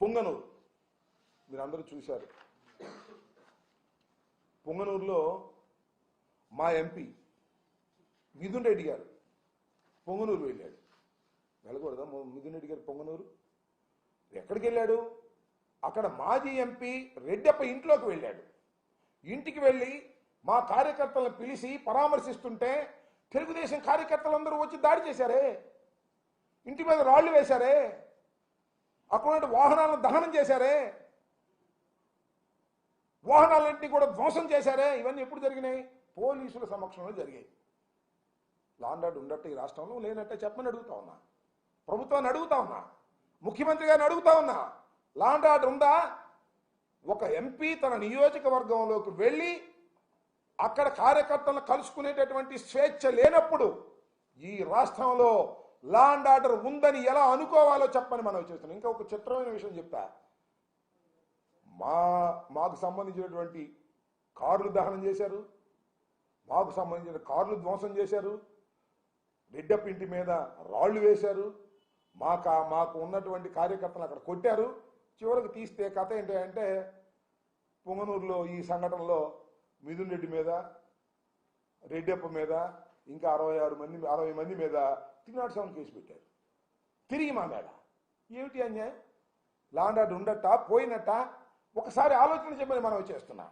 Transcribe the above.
పొంగనూరు. మీరందరూ చూశారు. పొంగనూరులో మా ఎంపీ మిథున్ రెడ్డి గారు పొంగనూరు వెళ్ళాడు. వెళ్ళకూడదా? మిథున్ రెడ్డి గారు పొంగనూరు? ఎక్కడికి వెళ్ళాడు అక్కడ మాజీ ఎంపీ రెడ్డప్ప ఇంట్లోకి వెళ్ళాడు. ఇంటికి వెళ్ళి మా కార్యకర్తలను పిలిచి పరామర్శిస్తుంటే తెలుగుదేశం కార్యకర్తలందరూ వచ్చి దాడి చేశారే. ఇంటి మీద రాళ్ళు వేశారే. అక్కడ వాహనాలను దహనం చేశారే? వాహనాలన్నింటినీ కూడా ధ్వంసం చేశారే? ఇవన్నీ ఎప్పుడు జరిగినాయి? పోలీసుల సమక్షంలో జరిగాయి. లాండాడు ఉండట్టు ఈ రాష్ట్రంలో లేనట్టే చెప్పమని అడుగుతా ఉన్నా. ప్రభుత్వాన్ని అడుగుతా ఉన్నా. ముఖ్యమంత్రి గారిని అడుగుతా ఉన్నా. లాండాడు ఉందా? ఒక ఎంపీ తన నియోజకవర్గంలోకి వెళ్ళి అక్కడ కార్యకర్తలను కలుసుకునేటటువంటి స్వేచ్ఛ లేనప్పుడు ఈ రాష్ట్రంలో లా అండ్ ఆర్డర్ ఉందని ఎలా అనుకోవాలో చెప్పని మనం చేస్తున్నాం. ఇంకా ఒక చిత్రమైన విషయం చెప్తా. మా మాకు సంబంధించినటువంటి కార్లు దహనం చేశారు. మాకు సంబంధించిన కార్లు ధ్వంసం చేశారు. రెడ్డప్ప ఇంటి మీద రాళ్ళు వేశారు. మాకు మాకు ఉన్నటువంటి కార్యకర్తలు అక్కడ కొట్టారు. చివరికి తీస్తే కథ ఏంటి అంటే పొంగనూరులో ఈ సంఘటనలో మిథున్ రెడ్డి మీద రెడ్డప్ప మీద ఇంకా అరవై ఆరు మంది అరవై మంది మీద త్రీ నాట్ సెవెన్ కేసు పెట్టారు. తిరిగి మా మేడ ఏమిటి అన్యాయం? లాండ్ ఆర్డర్ ఉండట పోయినట్ట ఒకసారి ఆలోచన చెప్పని మనం చేస్తున్నాం.